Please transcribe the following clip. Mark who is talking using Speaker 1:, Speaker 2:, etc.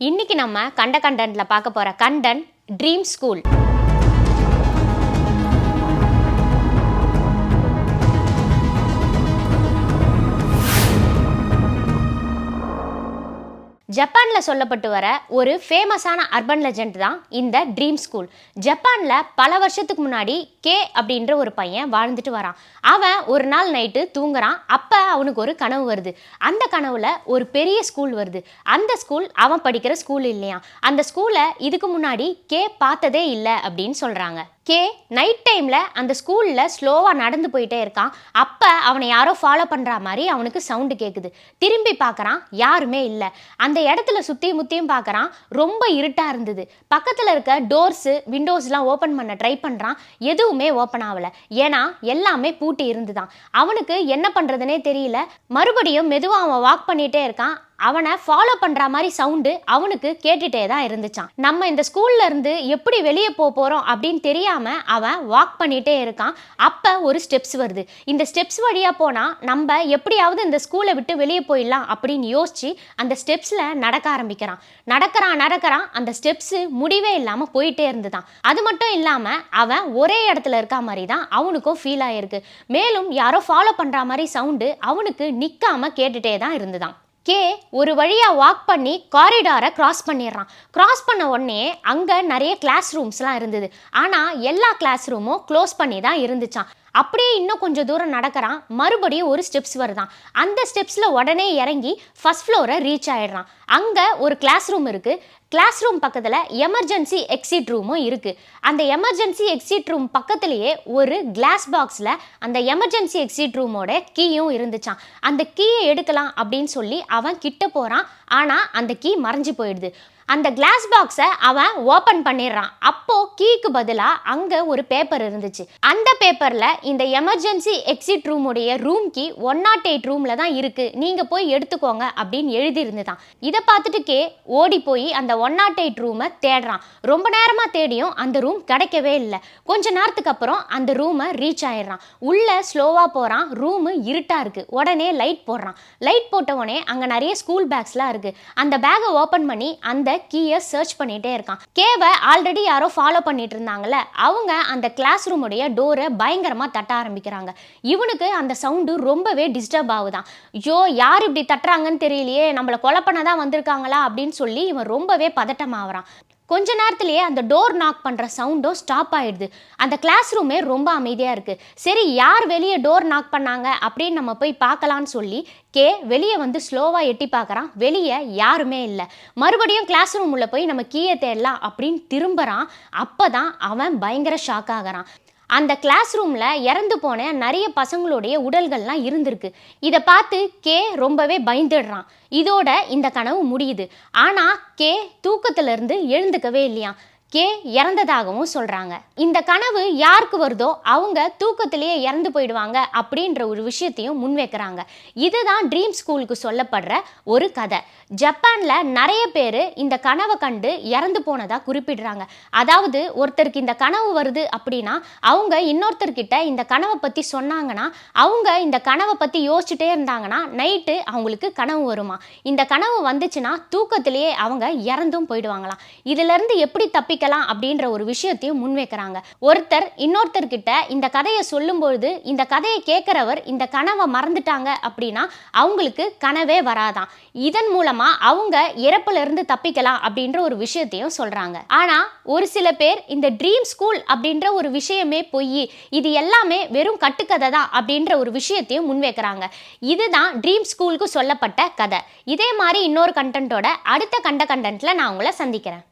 Speaker 1: இன்னைக்கு நம்ம கண்ட கண்டன்ட்ல பார்க்க போற கண்டன் ட்ரீம் ஸ்கூல் ஜப்பானில் சொல்லப்பட்டு வர ஒரு ஃபேமஸான அர்பன் லெஜெண்ட் தான் இந்த ட்ரீம் ஸ்கூல் ஜப்பானில் பல வருஷத்துக்கு முன்னாடி கே அப்படின்ற ஒரு பையன் வாழ்ந்துட்டு வரான். அவன் ஒரு நாள் நைட்டு தூங்குறான். அப்போ அவனுக்கு ஒரு கனவு வருது. அந்த கனவில் ஒரு பெரிய ஸ்கூல் வருது. அந்த ஸ்கூல் அவன் படிக்கிற ஸ்கூல் இல்லையா அந்த ஸ்கூலை இதுக்கு முன்னாடி கே பார்த்ததே இல்லை அப்படின்னு சொல்கிறாங்க கே நைட் டைமில் அந்த ஸ்கூலில் ஸ்லோவாக நடந்து போயிட்டே இருக்கான். அப்போ அவனை யாரோ ஃபாலோ பண்ணுற மாதிரி அவனுக்கு சவுண்டு கேட்குது திரும்பி பார்க்குறான் யாருமே இல்லை. அந்த இடத்துல சுற்றியும் முத்தியும் பார்க்குறான் ரொம்ப இருட்டாக இருந்தது. பக்கத்தில் இருக்க டோர்ஸு விண்டோஸ்லாம் ஓப்பன் பண்ண ட்ரை பண்ணுறான் எதுவுமே ஓப்பன் ஆகல ஏன்னா எல்லாமே பூட்டி இருந்துதான். அவனுக்கு என்ன பண்ணுறதுனே தெரியல. மறுபடியும் மெதுவாக அவன் வாக் பண்ணிகிட்டே இருக்கான். அவனை ஃபாலோ பண்ற மாதிரி சவுண்டு அவனுக்கு கேட்டுட்டே தான் இருந்துச்சான் நம்ம இந்த ஸ்கூல்ல இருந்து எப்படி வெளியே போக போறோம் அப்படின்னு தெரியாம அவன் வாக் பண்ணிட்டே இருக்கான். அப்ப ஒரு ஸ்டெப்ஸ் வருது. இந்த ஸ்டெப்ஸ் வழியா போனா நம்ம எப்படியாவது இந்த ஸ்கூலை விட்டு வெளியே போயிடலாம் அப்படின்னு யோசிச்சு அந்த ஸ்டெப்ஸ்ல நடக்க ஆரம்பிக்கிறான். நடக்கிறான் நடக்கிறான் அந்த ஸ்டெப்ஸ் முடிவே இல்லாம போயிட்டே இருந்துதான். அது மட்டும் இல்லாம அவன் ஒரே இடத்துல இருக்க மாதிரி தான் அவனுக்கும் ஃபீல் ஆயிருக்கு. மேலும் யாரோ ஃபாலோ பண்ற மாதிரி சவுண்டு அவனுக்கு நிக்காம கேட்டுட்டே தான் இருந்துதான். கே ஒரு வழியாக வாக் பண்ணி காரிடாரை கிராஸ் பண்ணிடுறான். கிராஸ் பண்ண உடனே அங்கே நிறைய கிளாஸ் ரூம்ஸ்லாம் இருந்தது. ஆனால் எல்லா கிளாஸ் ரூமும் க்ளோஸ் பண்ணி தான் இருந்துச்சான் அப்படியே இன்னும் கொஞ்சம் தூரம் நடக்கிறான். மறுபடியும் ஒரு ஸ்டெப்ஸ் வருதான். அந்த ஸ்டெப்ஸில் உடனே இறங்கி ஃபர்ஸ்ட் ஃப்ளோரை ரீச் ஆயிடுறான். அங்கே ஒரு கிளாஸ் ரூம் இருக்குது கிளாஸ் ரூம் பக்கத்தில் எமர்ஜென்சி எக்ஸிட் ரூமும் இருக்குது அந்த எமர்ஜென்சி எக்ஸிட் ரூம் பக்கத்துலேயே ஒரு கிளாஸ் பாக்ஸில் அந்த எமர்ஜென்சி எக்ஸிட் ரூமோட கீயும் இருந்துச்சான் அந்த கீயை எடுக்கலாம் அப்படின்னு சொல்லி அவன் கிட்ட போகிறான் ஆனால் அந்த கீ மறைஞ்சு போயிடுது. அந்த கிளாஸ் பாக்ஸை அவன் ஓப்பன் பண்ணிடுறான். அப்போ கீக்கு பதிலாக அங்கே ஒரு பேப்பர் இருந்துச்சு. அந்த பேப்பரில் இந்த emergency exit ரூமுடைய room key one naught eight ரூமில் தான் இருக்குது நீங்கள் போய் எடுத்துக்கோங்க அப்படின்னு எழுதியிருந்துதான். இதை பார்த்துட்டு கே ஓடி போய் அந்த ஒன் நாட் எயிட் ரூமை தேடுறான். ரொம்ப நேரமாக தேடியும் அந்த ரூம் கிடைக்கவே இல்லை. கொஞ்ச நேரத்துக்கு அப்புறம் அந்த ரூமை ரீச் ஆயிடுறான். உள்ளே ஸ்லோவாக போகிறான் ரூமு இருட்டாக இருக்குது உடனே லைட் போடுறான். லைட் போட்ட உடனே அங்கே நிறைய ஸ்கூல் பேக்ஸ்லாம் இருக்கு. அந்த பேக்கை ஓப்பன் பண்ணி அந்த கீயை சர்ச் பண்ணிட்டே இருக்கான். கேவை ஆல்ரெடி யாரோ ஃபாலோ பண்ணிட்டு இருந்தாங்கல்ல அவங்க அந்த கிளாஸ் ரூமுடைய டோரை பயங்கரமா தட்ட ஆரம்பிக்கிறாங்க. இவனுக்கு அந்த சவுண்டு ரொம்பவே டிஸ்டர்ப் ஆகுதான். ஐயோ யார் இப்படி தட்டுறாங்கன்னு தெரியலையே நம்மளை கொலை பண்ண தான் வந்திருக்காங்களா அப்படின்னு சொல்லி இவன் ரொம்பவே பதட்டமாகறான். கொஞ்ச நேரத்திலேயே அந்த டோர் நாக் பண்ணுற சவுண்டும் ஸ்டாப் ஆகிடுது அந்த கிளாஸ் ரூமே ரொம்ப அமைதியாக இருக்குது சரி யார் வெளியே டோர் நாக் பண்ணாங்க அப்படின்னு நம்ம போய் பார்க்கலான்னு சொல்லி கே வெளியே வந்து ஸ்லோவாக எட்டி பார்க்குறான். வெளியே யாருமே இல்லை. மறுபடியும் கிளாஸ் ரூம் உள்ளே போய் நம்ம கீயை தேடலாம் அப்படின்னு திரும்புகிறான் அப்போ தான் அவன் பயங்கர ஷாக் ஆகுறான். அந்த கிளாஸ் ரூமில் இறந்து போன நிறைய பசங்களுடைய உடல்கள்லாம் இருந்திருக்கு. இதை பார்த்து கே ரொம்பவே பயந்துடுறான். இதோட இந்த கனவு முடியுது. ஆனால் கே தூக்கத்திலிருந்து எழுந்துக்கவே இல்லையா கே இறந்ததாகவும் சொல்கிறாங்க இந்த கனவு யாருக்கு வருதோ அவங்க தூக்கத்திலேயே இறந்து போயிடுவாங்க அப்படின்ற ஒரு விஷயத்தையும் முன்வைக்கிறாங்க. இதுதான் ட்ரீம் ஸ்கூலுக்கு சொல்லப்படுற ஒரு கதை. ஜப்பானில் நிறைய பேர் இந்த கனவை கண்டு இறந்து போனதாக குறிப்பிடுறாங்க. அதாவது ஒருத்தருக்கு இந்த கனவு வருது அப்படின்னா அவங்க இன்னொருத்தர்கிட்ட இந்த கனவை பற்றி சொன்னாங்கன்னா அவங்க இந்த கனவை பற்றி யோசிச்சுட்டே இருந்தாங்கன்னா நைட்டு அவங்களுக்கு கனவு வருமா? இந்த கனவு வந்துச்சுன்னா தூக்கத்திலேயே அவங்க இறந்தும் போயிடுவாங்களாம். இதிலிருந்து எப்படி தப்பி தப்பிக்கலாம் அப்படின்ற ஒரு விஷயத்தையும் முன்வைக்கிறாங்க. ஒருத்தர் இன்னொருத்தர்கிட்ட இந்த கதையை சொல்லும்பொழுது இந்த கதையை கேட்குறவர் இந்த கனவை மறந்துட்டாங்க அப்படின்னா அவங்களுக்கு கனவே வராதான் இதன் மூலமா அவங்க இறப்புலேருந்து தப்பிக்கலாம் அப்படின்ற ஒரு விஷயத்தையும் சொல்றாங்க. ஆனா ஒரு சில பேர் இந்த ட்ரீம் ஸ்கூல் அப்படின்ற ஒரு விஷயமே பொய் இது எல்லாமே வெறும் கட்டுக்கதை தான் அப்படின்ற ஒரு விஷயத்தையும் முன்வைக்கிறாங்க. இதுதான் ட்ரீம் ஸ்கூலுக்கு சொல்லப்பட்ட கதை. இதே மாதிரி இன்னொரு கண்டென்ட்டோட அடுத்த கண்ட கண்டென்ட்ல நான் உங்களை சந்திக்கிறேன்.